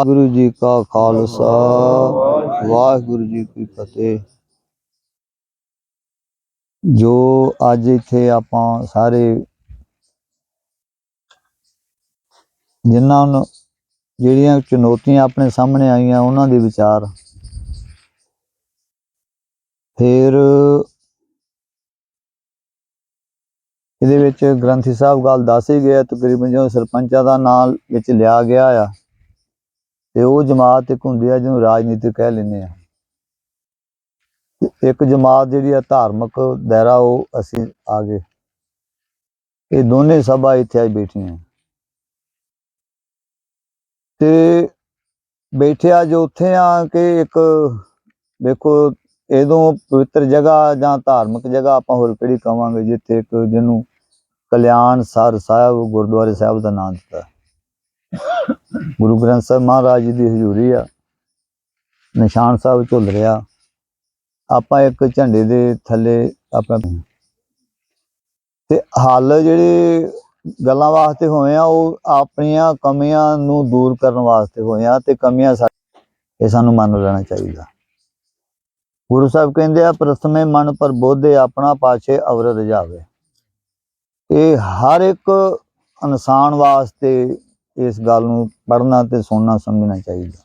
ਵਾਹਿਗੁਰੂ ਜੀ ਕਾ ਖਾਲਸਾ, ਵਾਹਿਗੁਰੂ ਜੀ ਕੀ ਫਤਿਹ। ਜੋ ਅੱਜ ਇੱਥੇ ਆਪਾਂ ਸਾਰੇ ਜਿਨ੍ਹਾਂ ਨੂੰ ਜਿਹੜੀਆਂ ਚੁਣੌਤੀਆਂ ਆਪਣੇ ਸਾਹਮਣੇ ਆਈਆਂ, ਉਹਨਾਂ ਦੇ ਵਿਚਾਰ। ਫਿਰ ਇਹਦੇ ਵਿੱਚ ਗ੍ਰੰਥੀ ਸਾਹਿਬ ਗੱਲ ਦੱਸ ਹੀ ਗਿਆ ਤਕਰੀਬਨ ਜੋ ਸਰਪੰਚਾਂ ਦਾ ਨਾਮ ਵਿੱਚ ਲਿਆ ਗਿਆ ਆ। ਤੇ ਉਹ ਜਮਾਤ ਇੱਕ ਹੁੰਦੀ ਆ ਜਿਹਨੂੰ ਰਾਜਨੀਤਿਕ ਕਹਿ ਲੈਂਦੇ ਆ। ਇੱਕ ਜਮਾਤ ਜਿਹੜੀ ਆ ਧਾਰਮਿਕ ਦਾਇਰਾ ਉਹ ਅਸੀਂ ਆ ਗਏ ਇਹ ਦੋਨੇ ਸਭਾ ਇੱਥੇ ਅੱਜ ਬੈਠੀਆਂ। ਤੇ ਬੈਠਿਆ ਜੋ ਉੱਥੇ ਆ ਕਿ ਇੱਕ ਦੇਖੋ ਇਦੋਂ ਪਵਿੱਤਰ ਜਗ੍ਹਾ ਜਾਂ ਧਾਰਮਿਕ ਜਗ੍ਹਾ ਆਪਾਂ ਹੋਰ ਕਿਹੜੀ ਕਵਾਂਗੇ ਜਿੱਥੇ ਇੱਕ ਜਿਹਨੂੰ ਕਲਿਆਣ ਸਰ ਸਾਹਿਬ ਗੁਰਦੁਆਰੇ ਸਾਹਿਬ ਦਾ ਨਾਮ ਦਿੱਤਾ। ਗੁਰੂ ਗ੍ਰੰਥ ਸਾਹਿਬ ਮਹਾਰਾਜ ਜੀ ਦੀ ਹਜ਼ੂਰੀ ਆ। ਨਿਸ਼ਾਨ ਸਾਹਿਬ ਝੁੱਲ ਰਿਹਾ। ਆਪਾਂ ਇੱਕ ਝੰਡੇ ਦੇ ਥੱਲੇ ਆਪਾਂ ਤੇ ਹੱਲ ਜਿਹੜੇ ਗੱਲਾਂ ਵਾਸਤੇ ਹੋਏ ਆ, ਉਹ ਆਪਣੀਆਂ ਕਮੀਆਂ ਨੂੰ ਦੂਰ ਕਰਨ ਵਾਸਤੇ ਹੋਏ ਆ ਤੇ ਕਮੀਆਂ ਇਹ ਸਾਨੂੰ ਮੰਨ ਲੈਣਾ ਚਾਹੀਦਾ। ਗੁਰੂ ਸਾਹਿਬ ਕਹਿੰਦੇ ਆ, ਪ੍ਰਥਮੇ ਮਨ ਪਰ ਬੋਧੇ, ਆਪਣਾ ਪਾਛੇ ਅਵਰ ਰਜਾਵੇ ਇਹ ਹਰ ਇੱਕ ਇਨਸਾਨ ਵਾਸਤੇ ਇਸ ਗੱਲ ਨੂੰ ਪੜ੍ਹਨਾ ਤੇ ਸੁਣਨਾ ਸਮਝਣਾ ਚਾਹੀਦਾ।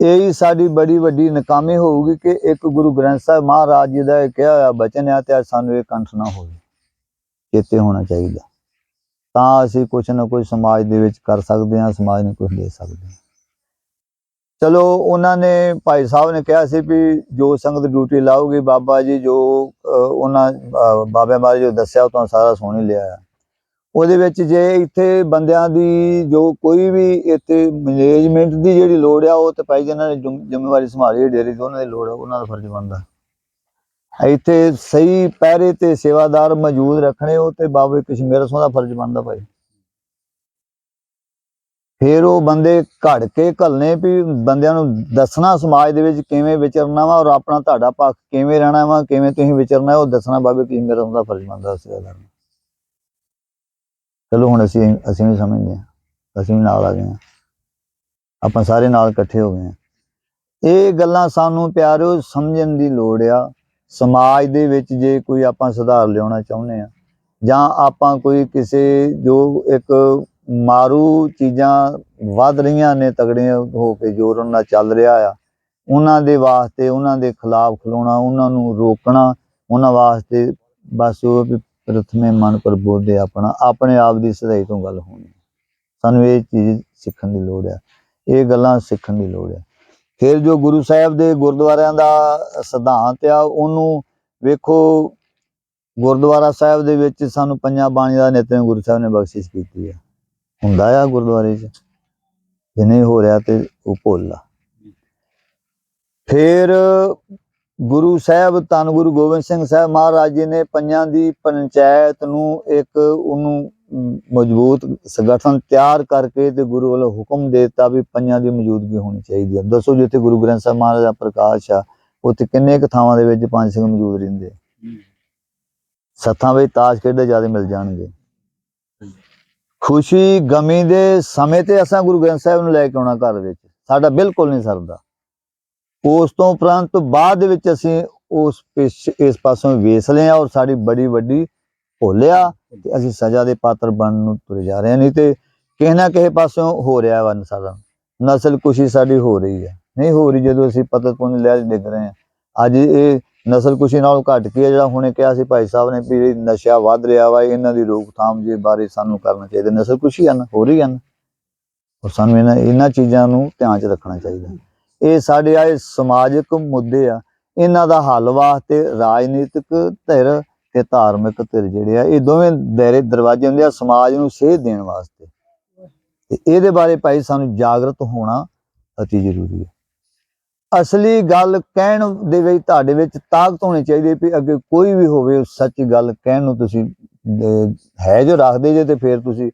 ਇਹ ਹੀ ਸਾਡੀ ਬੜੀ ਵੱਡੀ ਨਕਾਮੀ ਹੋਊਗੀ ਕਿ ਇੱਕ ਗੁਰੂ ਗ੍ਰੰਥ ਸਾਹਿਬ ਮਹਾਰਾਜ ਜੀ ਦਾ ਇਹ ਕਿਹਾ ਹੋਇਆ ਬਚਨ ਹੈ ਤੇ ਅੱਜ ਸਾਨੂੰ ਇਹ ਕੰਠ ਨਾ ਹੋਵੇ ਚੇਤੇ ਹੋਣਾ ਚਾਹੀਦਾ। ਤਾਂ ਅਸੀਂ ਕੁਝ ਨਾ ਕੁਝ ਸਮਾਜ ਦੇ ਵਿੱਚ ਕਰ ਸਕਦੇ ਹਾਂ ਸਮਾਜ ਨੂੰ ਕੁਝ ਦੇ ਸਕਦੇ ਹਾਂ। ਚਲੋ ਉਹਨਾਂ ਨੇ ਭਾਈ ਸਾਹਿਬ ਨੇ ਕਿਹਾ ਸੀ ਵੀ ਜੋ ਸੰਗਤ ਡਿਊਟੀ ਲਾਉਗੀ ਬਾਬਾ ਜੀ ਜੋ ਉਹਨਾਂ ਅਹ, ਬਾਬਿਆਂ ਬਾਰੇ ਜੋ ਦੱਸਿਆ ਉਹ ਤਾਂ ਸਾਰਾ ਸੁਣ ਹੀ ਲਿਆ ਉਹਦੇ ਵਿੱਚ ਜੇ ਇੱਥੇ ਬੰਦਿਆਂ ਦੀ ਜੋ ਕੋਈ ਵੀ ਇੱਥੇ ਮੈਨੇਜਮੈਂਟ ਦੀ ਜਿਹੜੀ ਲੋੜ ਆ, ਉਹ ਤੇ ਭਾਈ ਜਿਹਨਾਂ ਨੇ ਜ਼ਿੰਮ- ਜ਼ਿੰਮੇਵਾਰੀ ਸੰਭਾਲੀ ਹੈ ਡੇਰੇ ਦੀ, ਉਹਨਾਂ ਦੀ ਲੋੜ ਆ, ਉਹਨਾਂ ਦਾ ਫਰਜ਼ ਬਣਦਾ। ਇੱਥੇ ਸਹੀ ਪਹਿਰੇ ਤੇ ਸੇਵਾਦਾਰ ਮੌਜੂਦ ਰੱਖਣੇ, ਉਹ ਤੇ ਬਾਬੇ ਕਸ਼ਮੀਰ ਸਿੰਘ ਦਾ ਫਰਜ਼ ਬਣਦਾ ਭਾਈ। ਫਿਰ ਉਹ ਬੰਦੇ ਘੜ ਕੇ ਘੱਲਣੇ ਵੀ ਬੰਦਿਆਂ ਨੂੰ ਦੱਸਣਾ ਸਮਾਜ ਦੇ ਵਿੱਚ ਕਿਵੇਂ ਵਿਚਰਨਾ ਵਾ ਔਰ ਆਪਣਾ ਤੁਹਾਡਾ ਪੱਖ ਕਿਵੇਂ ਰਹਿਣਾ ਵਾ, ਕਿਵੇਂ ਤੁਸੀਂ ਵਿਚਰਨਾ, ਉਹ ਦੱਸਣਾ ਬਾਬੇ ਕਸ਼ਮੀਰ ਸਿੰਘ ਦਾ ਫਰਜ਼ ਬਣਦਾ ਸੇਵਾਦਾਰ ਨੂੰ। ਚਲੋ ਹੁਣ ਅਸੀਂ ਅਸੀਂ ਵੀ ਸਮਝਦੇ ਹਾਂ। ਅਸੀਂ ਵੀ ਨਾਲ ਆ ਗਏ ਹਾਂ। ਆਪਾਂ ਸਾਰੇ ਨਾਲ ਇਕੱਠੇ ਹੋ ਗਏ ਹਾਂ। ਇਹ ਗੱਲਾਂ ਸਾਨੂੰ ਪਿਆਰਿਓ ਸਮਝਣ ਦੀ ਲੋੜ ਆ। ਸਮਾਜ ਦੇ ਵਿੱਚ ਜੇ ਕੋਈ ਆਪਾਂ ਸੁਧਾਰ ਲਿਆਉਣਾ ਚਾਹੁੰਦੇ ਆ ਜਾਂ ਆਪਾਂ ਕੋਈ ਕਿਸੇ ਜੋ ਇੱਕ ਮਾਰੂ ਚੀਜ਼ਾਂ ਵੱਧ ਰਹੀਆਂ ਨੇ, ਤਗੜੀਆਂ ਹੋ ਕੇ ਜੋਰ ਉਹਨਾਂ ਚੱਲ ਰਿਹਾ ਆ, ਉਹਨਾਂ ਦੇ ਵਾਸਤੇ, ਉਹਨਾਂ ਦੇ ਖਿਲਾਫ ਖਲੋਣਾ, ਉਹਨਾਂ ਨੂੰ ਰੋਕਣਾ, ਉਹਨਾਂ ਵਾਸਤੇ ਬਸ ਉਹ ਪ੍ਰਥਮੇ ਮਨ ਪਰ ਆਪਣਾ, ਆਪਣੇ ਆਪ ਦੀ ਸਦਾਈ ਤੋਂ ਗੱਲ ਹੋਣੀ। ਸਾਨੂੰ ਇਹ ਚੀਜ਼ ਸਿੱਖਣ ਦੀ ਲੋੜ ਹੈ ਇਹ ਗੱਲਾਂ ਸਿੱਖਣ ਦੀ ਲੋੜ ਹੈ ਫਿਰ ਜੋ ਗੁਰੂ ਸਾਹਿਬ ਦੇ ਗੁਰਦੁਆਰਿਆਂ ਦਾ ਸਿਧਾਂਤ ਆ, ਉਹਨੂੰ ਵੇਖੋ, ਗੁਰਦੁਆਰਾ ਸਾਹਿਬ ਦੇ ਵਿੱਚ ਸਾਨੂੰ ਪੰਜਾਂ ਬਾਣੀਆਂ ਦਾ ਨਿਤਨੇਮ ਗੁਰੂ ਸਾਹਿਬ ਨੇ ਬਖਸ਼ਿਸ਼ ਕੀਤੀ ਹੈ ਹੁੰਦਾ ਆ ਗੁਰਦੁਆਰੇ 'ਚ। ਜੇ ਨਹੀਂ ਹੋ ਰਿਹਾ ਤੇ ਉਹ ਭੁੱਲ ਆ। ਫਿਰ ਗੁਰੂ ਸਾਹਿਬ ਧੰਨ ਗੁਰੂ ਗੋਬਿੰਦ ਸਿੰਘ ਸਾਹਿਬ ਮਹਾਰਾਜ ਜੀ ਨੇ ਪੰਜਾਂ ਦੀ ਪੰਚਾਇਤ ਨੂੰ ਇੱਕ ਉਹਨੂੰ ਮਜ਼ਬੂਤ ਸੰਗਠਨ ਤਿਆਰ ਕਰਕੇ ਤੇ ਗੁਰੂ ਵੱਲੋਂ ਹੁਕਮ ਦੇ ਦਿੱਤਾ ਵੀ ਪੰਜਾਂ ਦੀ ਮੌਜੂਦਗੀ ਹੋਣੀ ਚਾਹੀਦੀ ਹੈ। ਦੱਸੋ ਜਿੱਥੇ ਗੁਰੂ ਗ੍ਰੰਥ ਸਾਹਿਬ ਮਹਾਰਾਜ ਦਾ ਪ੍ਰਕਾਸ਼ ਆ ਉੱਥੇ ਕਿੰਨੇ ਕੁ ਥਾਵਾਂ ਦੇ ਵਿੱਚ ਪੰਜ ਸਿੰਘ ਮੌਜੂਦ ਰਹਿੰਦੇ ਸੱਥਾਂ ਵਿੱਚ ਤਾਸ਼ ਖੇਡਦੇ ਜ਼ਿਆਦਾ ਮਿਲ ਜਾਣਗੇ। ਖੁਸ਼ੀ ਗਮੀ ਦੇ ਸਮੇਂ ਤੇ ਅਸਾਂ ਗੁਰੂ ਗ੍ਰੰਥ ਸਾਹਿਬ ਨੂੰ ਲੈ ਕੇ ਆਉਣਾ ਘਰ ਵਿੱਚ। ਸਾਡਾ ਬਿਲਕੁਲ ਨਹੀਂ ਸਰਦਾ। ਉਸ ਤੋਂ ਉਪਰੰਤ ਬਾਅਦ ਦੇ ਵਿੱਚ ਅਸੀਂ ਉਸ ਪਿਛ- ਇਸ ਪਾਸੋਂ ਵੇਸ ਲਏ ਆ ਔਰ ਸਾਡੀ ਬੜੀ ਵੱਡੀ ਭੁੱਲਿਆ ਤੇ ਅਸੀਂ ਸਜ਼ਾ ਦੇ ਪਾਤਰ ਬਣਨ ਨੂੰ ਤੁਰ ਜਾ ਰਹੇ ਹਾਂ। ਨਹੀਂ ਤੇ ਕਿਸੇ ਨਾ ਕਿਸੇ ਪਾਸੋਂ ਹੋ ਰਿਹਾ ਵਾ ਸਾਡਾ ਨਸਲ ਕੁਸ਼ੀ ਸਾਡੀ ਹੋ ਰਹੀ ਹੈ ਨਹੀਂ ਹੋ ਰਹੀ ਜਦੋਂ ਅਸੀਂ ਪਤਤ ਪੁੰਨ ਲੈ ਡਿੱਗ ਰਹੇ ਹਾਂ। ਅੱਜ ਇਹ ਨਸਲ ਕੁਸ਼ੀ ਨਾਲੋਂ ਘਟ ਕੇ ਜਿਹੜਾ ਹੁਣੇ ਕਿਹਾ ਸੀ ਭਾਈ ਸਾਹਿਬ ਨੇ ਵੀ ਨਸ਼ਾ ਵੱਧ ਰਿਹਾ ਵਾ, ਇਹਨਾਂ ਦੀ ਰੋਕਥਾਮ ਦੇ ਬਾਰੇ ਸਾਨੂੰ ਕਰਨਾ ਚਾਹੀਦਾ। ਨਸਲ ਕੁਸ਼ੀ ਹਨ ਹੋ ਰਹੀ ਹਨ ਔਰ ਸਾਨੂੰ ਇਹਨਾਂ ਇਹਨਾਂ ਚੀਜ਼ਾਂ ਨੂੰ ਧਿਆਨ 'ਚ ਰੱਖਣਾ ਚਾਹੀਦਾ। ਇਹ ਸਾਡੇ ਆਏ ਸਮਾਜਿਕ ਮੁੱਦੇ ਆ। ਇਹਨਾਂ ਦਾ ਹੱਲ ਵਾਸਤੇ ਰਾਜਨੀਤਿਕ ਧਿਰ ਤੇ ਧਾਰਮਿਕ ਧਿਰ ਜਿਹੜੇ ਆ, ਇਹ ਦੋਵੇਂ ਦਾਇਰੇ ਦਰਵਾਜ਼ੇ ਹੁੰਦੇ ਆ ਸਮਾਜ ਨੂੰ ਸੇਧ ਦੇਣ ਵਾਸਤੇ। ਤੇ ਇਹਦੇ ਬਾਰੇ ਭਾਈ ਸਾਨੂੰ ਜਾਗਰਤ ਹੋਣਾ ਅਤੀ ਜ਼ਰੂਰੀ ਹੈ ਅਸਲੀ ਗੱਲ ਕਹਿਣ ਦੇ ਵਿੱਚ, ਤੁਹਾਡੇ ਵਿੱਚ ਤਾਕਤ ਹੋਣੀ ਚਾਹੀਦੀ ਹੈ ਵੀ ਅੱਗੇ ਕੋਈ ਵੀ ਹੋਵੇ, ਉਹ ਸੱਚੀ ਗੱਲ ਕਹਿਣ ਨੂੰ ਤੁਸੀਂ ਹੈ ਜੋ ਰੱਖਦੇ ਜੇ ਤੇ ਫਿਰ ਤੁਸੀਂ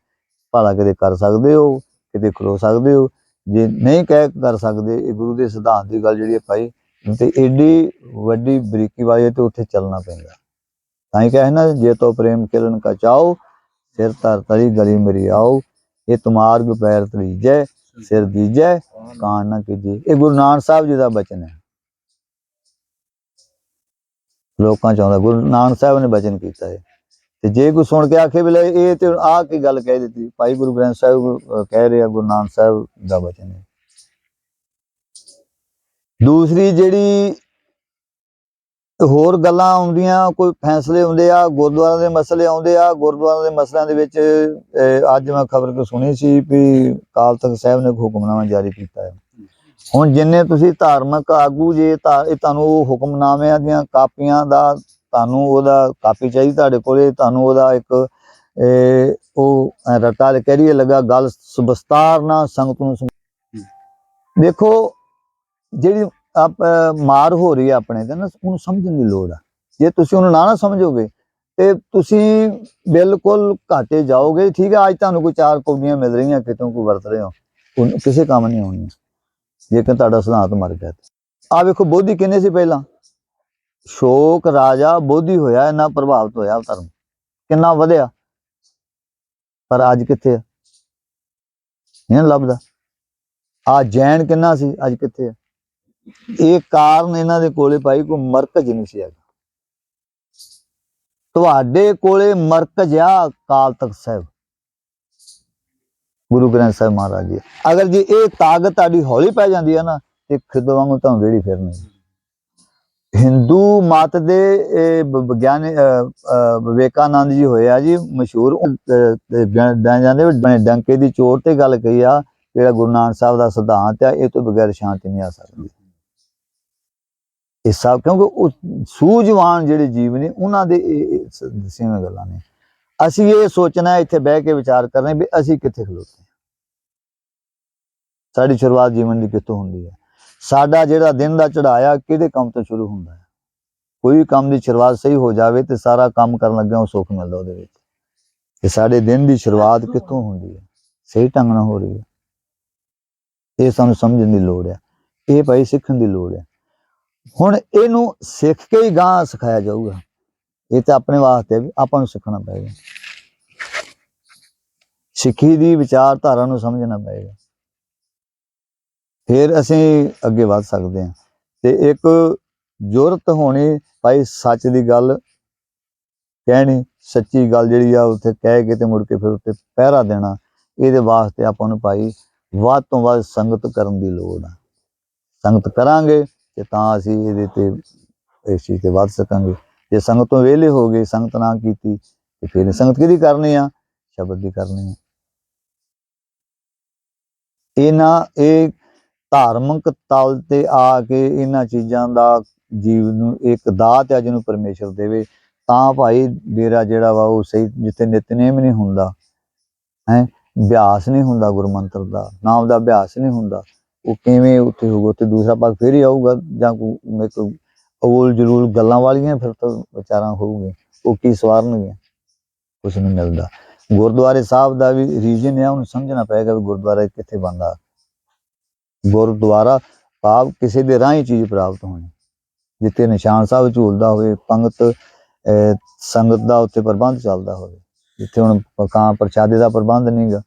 ਭਲਾ ਕਿਤੇ ਕਰ ਸਕਦੇ ਹੋ ਕਿਤੇ ਖਲੋ ਸਕਦੇ ਹੋ। ਜੇ ਨਹੀਂ ਕਹਿ ਕਰ ਸਕਦੇ, ਇਹ ਗੁਰੂ ਦੇ ਸਿਧਾਂਤ ਦੀ ਗੱਲ ਜਿਹੜੀ ਹੈ ਭਾਈ, ਤੇ ਏਡੀ ਵੱਡੀ ਬਰੀਕੀ ਵਾਲੀ ਤੇ ਉੱਥੇ ਚੱਲਣਾ ਪੈਂਦਾ। ਤਾਂ ਹੀ ਕਹੇ ਨਾ ਜੇ ਤੋ ਪ੍ਰੇਮ ਕਿਰਨ ਕਾ ਚਾਓ, ਸਿਰ ਧਰ ਤਰੀ ਗਲੀ ਮੇਰੀ ਆਓ, ਇਹ ਤੁਮਾਰਗ ਪੈਰ ਤਰੀਜੈ ਸਿਰ ਦੀਜੈ ਕਾਣ ਨਾ ਕੀਜੇ। ਇਹ ਗੁਰੂ ਨਾਨਕ ਸਾਹਿਬ ਜੀ ਦਾ ਬਚਨ ਹੈ। ਲੋਕਾਂ ਚਾਹੁੰਦਾ, ਗੁਰੂ ਨਾਨਕ ਸਾਹਿਬ ਨੇ ਬਚਨ ਕੀਤਾ ਹੈ। ਤੇ ਜੇ ਕੋਈ ਸੁਣ ਕੇ ਆਖੇ ਵੀ ਲੈ ਇਹ ਤੇ ਆ ਕੀ ਗੱਲ ਕਹਿ ਦਿੱਤੀ। ਭਾਈ ਗੁਰੂ ਗ੍ਰੰਥ ਸਾਹਿਬ ਅਹ, ਕਹਿ ਰਿਹਾ ਗੁਰੂ ਨਾਨਕ ਸਾਹਿਬ ਦਾ ਬਚਨ ਹੈ। ਦੂਸਰੀ ਜਿਹੜੀ ਹੋਰ ਗੱਲਾਂ ਆਉਂਦੀਆਂ ਕੋਈ ਫੈਸਲੇ ਹੁੰਦੇ ਆ ਗੁਰਦੁਆਰਿਆਂ ਦੇ ਮਸਲੇ ਆਉਂਦੇ ਆ ਗੁਰਦੁਆਰਿਆਂ ਦੇ ਮਸਲਿਆਂ ਦੇ ਵਿੱਚ ਅੱਜ ਮੈਂ ਖਬਰ ਕੋ ਸੁਣੀ ਸੀ ਵੀ ਅਕਾਲ ਤਖਤ ਸਾਹਿਬ ਨੇ ਹੁਕਮਨਾਮਾ ਜਾਰੀ ਕੀਤਾ ਹੈ। ਹੁਣ ਜਿੰਨੇ ਤੁਸੀਂ ਧਾਰਮਿਕ ਆਗੂ ਜੇ ਤਾਂ ਇਹ ਤੁਹਾਨੂੰ ਉਹ ਹੁਕਮਨਾਮਿਆਂ ਦੀਆਂ ਕਾਪੀਆਂ ਦਾ ਤੁਹਾਨੂੰ ਉਹਦਾ ਕਾਪੀ ਚਾਹੀਦੀ ਤੁਹਾਡੇ ਕੋਲੇ ਤੁਹਾਨੂੰ ਉਹਦਾ ਇੱਕ ਉਹ ਰੱਟਾ ਕਰੀਏ ਲੱਗਾ ਗੱਲ ਸਬਸਤਾਰ ਨਾਲ ਸੰਗਤ ਨੂੰ ਦੇਖੋ ਜਿਹੜੀ ਆਪ ਮਾਰ ਹੋ ਰਹੀ ਹੈ ਆਪਣੇ ਤੇ ਨਾ ਉਹਨੂੰ ਸਮਝਣ ਦੀ ਲੋੜ ਆ। ਜੇ ਤੁਸੀਂ ਉਹਨੂੰ ਨਾ ਨਾ ਸਮਝੋਗੇ ਤੇ ਤੁਸੀਂ ਬਿਲਕੁਲ ਘਾਟੇ ਜਾਓਗੇ। ਠੀਕ ਹੈ ਅੱਜ ਤੁਹਾਨੂੰ ਕੋਈ ਚਾਰ ਕੌਡੀਆਂ ਮਿਲ ਰਹੀਆਂ ਕਿਤੋਂ ਕੋਈ ਵਰਤ ਰਹੇ ਹੋ। ਕਿਸੇ ਕੰਮ ਨਹੀਂ ਆਉਣੀਆਂ ਜੇਕਰ ਤੁਹਾਡਾ ਸਿਧਾਂਤ ਮਰ ਗਿਆ ਆ ਵੇਖੋ ਬੋਧੀ ਕਿੰਨੇ ਸੀ ਪਹਿਲਾਂ? ਸ਼ੋਕ ਰਾਜਾ ਬੋਧੀ ਹੋਇਆ, ਇੰਨਾ ਪ੍ਰਭਾਵਿਤ ਹੋਇਆ ਧਰਮ। ਕਿੰਨਾ ਵਧਿਆ। ਪਰ ਅੱਜ ਕਿੱਥੇ ਆ? ਨਹੀਂ ਲੱਭਦਾ। ਆ ਜੈਨ ਕਿੰਨਾ ਸੀ, ਅੱਜ ਕਿੱਥੇ ਆ? ਇਹ ਕਾਰਨ ਇਹਨਾਂ ਦੇ ਕੋਲੇ ਭਾਈ ਕੋਈ ਮਰਕਜ਼ ਨਹੀਂ ਸੀ ਹੈਗਾ। ਤੁਹਾਡੇ ਕੋਲੇ ਮਰਕਜ਼ ਆ ਕਾਲ ਤਖਤ ਸਾਹਿਬ। ਗੁਰੂ ਗ੍ਰੰਥ ਸਾਹਿਬ ਮਹਾਰਾਜ ਜੀ, ਅਗਰ ਜੇ ਇਹ ਤਾਕਤ ਤੁਹਾਡੀ ਹੌਲੀ ਪੈ ਜਾਂਦੀ ਹੈ ਨਾ, ਤੇ ਖਿਦ ਵਾਂਗੂ ਤੁਹਾਨੂੰ ਰੇੜੀ ਫਿਰਨੀ। ਹਿੰਦੂ ਮਤ ਦੇ ਵਿਗਿਆਨ ਬ- ਵਿਵੇਕਾਨੰਦ ਜੀ ਹੋਏ ਆ ਜੀ, ਮਸ਼ਹੂਰ ਜਾਂਦੇ ਵੀ ਡੰਕੇ ਦੀ ਚੋਰ ਤੇ ਗੱਲ ਕਹੀ ਆ, ਜਿਹੜਾ ਗੁਰੂ ਨਾਨਕ ਸਾਹਿਬ ਦਾ ਸਿਧਾਂਤ ਆ, ਇਹ ਤੋਂ ਬਗੈਰ ਸ਼ਾਂਤੀ ਨਹੀਂ ਆ ਸਕਦੀ। ਇਹ ਸਭ, ਕਿਉਂਕਿ ਉਹ ਸੂਝਵਾਨ ਜਿਹੜੇ ਜੀਵ ਨੇ, ਉਹਨਾਂ ਦੇ ਇਹ- ਦਸੀਆਂ ਗੱਲਾਂ ਨੇ। ਅਸੀਂ ਇਹ ਸੋਚਣਾ, ਇੱਥੇ ਬਹਿ ਕੇ ਵਿਚਾਰ ਕਰਨਾ ਵੀ ਅਸੀਂ ਕਿੱਥੇ ਖਲੋਤੇ ਸਾਡੀ ਸ਼ੁਰੂਆਤ ਜੀਵਨ ਦੀ ਕਿੱਥੋਂ ਹੁੰਦੀ ਹੈ ਸਾਡਾ ਜਿਹੜਾ ਦਿਨ ਦਾ ਚੜਾਇਆ ਕਿਹੜੇ ਕੰਮ ਤੋਂ ਸ਼ੁਰੂ ਹੁੰਦਾ ਹੈ? ਕੋਈ ਕੰਮ ਦੀ ਸ਼ੁਰੂਆਤ ਸਹੀ ਹੋ ਜਾਵੇ ਤੇ ਸਾਰਾ ਕੰਮ ਕਰਨ ਲੱਗਿਆ ਉਹ ਸੁੱਖ ਮਿਲਦਾ ਉਹਦੇ ਵਿੱਚ। ਤੇ ਸਾਡੇ ਦਿਨ ਦੀ ਸ਼ੁਰੂਆਤ ਕਿੱਥੋਂ ਹੁੰਦੀ ਹੈ? ਸਹੀ ਢੰਗ ਨਾਲ ਹੋ ਰਹੀ ਹੈ। ਇਹ ਸਾਨੂੰ ਸਮਝਣ ਦੀ ਲੋੜ ਹੈ। ਇਹ ਭਾਈ ਸਿੱਖਣ ਦੀ ਲੋੜ ਹੈ। ਹੁਣ ਇਹਨੂੰ ਸਿੱਖ ਕੇ ਹੀ ਗਾਂ ਸਿਖਾਇਆ ਜਾਊਗਾ। ਇਹ ਤਾਂ ਆਪਣੇ ਵਾਸਤੇ ਵੀ ਆਪਾਂ ਨੂੰ ਸਿੱਖਣਾ ਪਏਗਾ। ਸਿੱਖੀ ਦੀ ਵਿਚਾਰਧਾਰਾ ਨੂੰ ਸਮਝਣਾ ਪਏਗਾ। ਫਿਰ ਅਸੀਂ ਅੱਗੇ ਵਧ ਸਕਦੇ ਹਾਂ। ਤੇ ਇੱਕ ਜੁਰਤ ਹੋਣੀ ਭਾਈ ਸੱਚ ਦੀ ਗੱਲ, ਕਹਿਣੀ, ਸੱਚੀ ਗੱਲ ਜਿਹੜੀ ਆ ਉੱਥੇ ਕਹਿ ਕੇ ਤੇ ਮੁੜ ਕੇ ਫਿਰ ਉੱਤੇ ਪਹਿਰਾ ਦੇਣਾ, ਇਹਦੇ ਵਾਸਤੇ ਆਪਾਂ ਨੂੰ ਭਾਈ ਵੱਧ ਤੋਂ ਵੱਧ ਸੰਗਤ ਕਰਨ ਦੀ ਲੋੜ ਆ। ਸੰਗਤ ਕਰਾਂਗੇ ਤੇ ਤਾਂ ਅਸੀਂ ਇਹਦੇ ਤੇ, ਇਸ ਚੀਜ਼ ਤੇ ਵੱਧ ਸਕਾਂਗੇ। ਜੇ ਸੰਗਤ ਤੋਂ ਵਿਹਲੇ ਹੋ ਗਏ, ਸੰਗਤ ਨਾ ਕੀਤੀ, ਤੇ ਫਿਰ ਸੰਗਤ ਕਿਹਦੀ ਕਰਨੀ ਆ? ਸ਼ਬਦ ਦੀ ਕਰਨੀ ਆ। ਇਹਨਾਂ ਇਹ ਧਾਰਮਿਕ ਤਲ ਤੇ ਆ ਕੇ ਇਹਨਾਂ ਚੀਜ਼ਾਂ ਦਾ ਜੀਵ ਨੂੰ ਇੱਕ ਦਾਤ ਆ ਜਿਹਨੂੰ ਪਰਮੇਸ਼ਰ ਦੇਵੇ, ਤਾਂ ਭਾਈ ਡੇਰਾ ਜਿਹੜਾ ਵਾ ਉਹ ਸਹੀ ਜਿੱਥੇ ਨਿਤਨੇਮ ਨਹੀਂ ਹੁੰਦਾ, ਹੈ, ਅਭਿਆਸ ਨਹੀਂ ਹੁੰਦਾ ਗੁਰਮੰਤਰ ਦਾ, ਨਾਮ ਦਾ ਅਭਿਆਸ ਨਹੀਂ ਹੁੰਦਾ, ਉਹ ਕਿਵੇਂ ਉੱਥੇ ਹੋਊਗਾ ਤੇ ਦੂਸਰਾ ਪੱਖ ਫੇਰ ਹੀ ਆਊਗਾ, ਜਾਂ ਕੋਈ ਇੱਕ ਅਵਲ ਜਲੂਲ ਗੱਲਾਂ ਵਾਲੀਆਂ ਫਿਰ ਤਾਂ ਵਿਚਾਰਾਂ ਹੋਊਗੀਆਂ, ਉਹ ਕੀ ਸਵਾਰਨਗੇ ਕੁਛ ਨਹੀਂ ਮਿਲਦਾ। ਗੁਰਦੁਆਰੇ ਸਾਹਿਬ ਦਾ ਵੀ ਰੀਜਨ ਹੈ ਉਹਨੂੰ ਸਮਝਣਾ ਪਏਗਾ ਵੀ ਗੁਰਦੁਆਰਾ ਕਿੱਥੇ ਬਣਦਾ। ਗੁਰਦੁਆਰਾ ਭਾਵ ਕਿਸੇ ਦੇ ਰਾਹੀਂ ਚੀਜ਼ ਪ੍ਰਾਪਤ ਹੋਣੀ। ਜਿੱਥੇ ਨਿਸ਼ਾਨ ਸਾਹਿਬ ਝੂਲਦਾ ਹੋਵੇ ਪੰਗਤ ਅਹ, ਸੰਗਤ ਦਾ ਉੱਥੇ ਪ੍ਰਬੰਧ ਚੱਲਦਾ ਹੋਵੇ। ਜਿੱਥੇ ਹੁਣ ਕਾਂ ਪ੍ਰਸ਼ਾਦੇ ਦਾ ਪ੍ਰਬੰਧ ਨਹੀਂਗਾ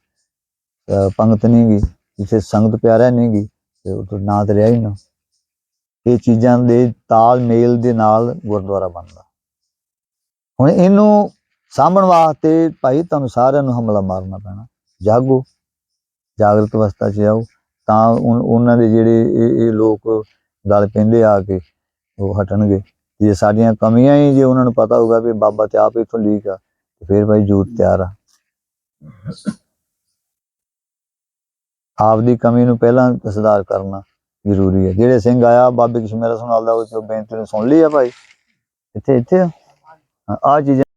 ਪੰਗਤ ਨਹੀਂਗੀ ਜਿੱਥੇ ਸੰਗਤ ਪਿਆਰਾ ਨਹੀਂਗੀ ਤੇ ਉਹ ਨਾ ਤੇ ਰਿਹਾ ਹੀ ਨਾ। ਇਹ ਚੀਜ਼ਾਂ ਦੇ ਤਾਲਮੇਲ ਦੇ ਨਾਲ ਗੁਰਦੁਆਰਾ ਬਣਦਾ। ਹੁਣ ਇਹਨੂੰ ਸਾਂਭਣ ਵਾਸਤੇ ਭਾਈ ਤੁਹਾਨੂੰ ਸਾਰਿਆਂ ਨੂੰ ਹਮਲਾ ਮਾਰਨਾ ਪੈਣਾ। ਜਾਗੋ ਜਾਗਰਤ ਅਵਸਥਾ 'ਚ ਆਓ। ਤਾਂ ਉਹਨਾਂ ਦੇ ਜਿਹੜੇ ਇਹ ਇਹ ਲੋਕ ਗੱਲ ਕਹਿੰਦੇ ਆ ਕੇ ਉਹ ਹਟਣਗੇ। ਜੇ ਸਾਡੀਆਂ ਕਮੀਆਂ ਹੀ, ਜੇ ਉਹਨਾਂ ਨੂੰ ਪਤਾ ਹੋਊਗਾ ਵੀ ਬਾਬਾ ਤੇ ਆਪ ਇਥੋਂ ਲੀਕ ਆ, ਤੇ ਫਿਰ ਭਾਈ ਜੂਤ ਤਿਆਰ ਆ। ਆਪ ਦੀ ਕਮੀ ਨੂੰ ਪਹਿਲਾਂ ਸੁਧਾਰ ਕਰਨਾ ਜ਼ਰੂਰੀ ਹੈ ਜਿਹੜੇ ਸਿੰਘ ਆਇਆ, ਬਾਬੇ ਕਿਸ਼ਮੇਰਾ ਸੁਣਾਲਦਾ ਉਹ ਬੇਨਤੀ ਨੂੰ ਸੁਣ ਲਈ ਆ ਭਾਈ। ਇੱਥੇ ਇੱਥੇ ਆ। ਆ ਚੀਜ਼ਾਂ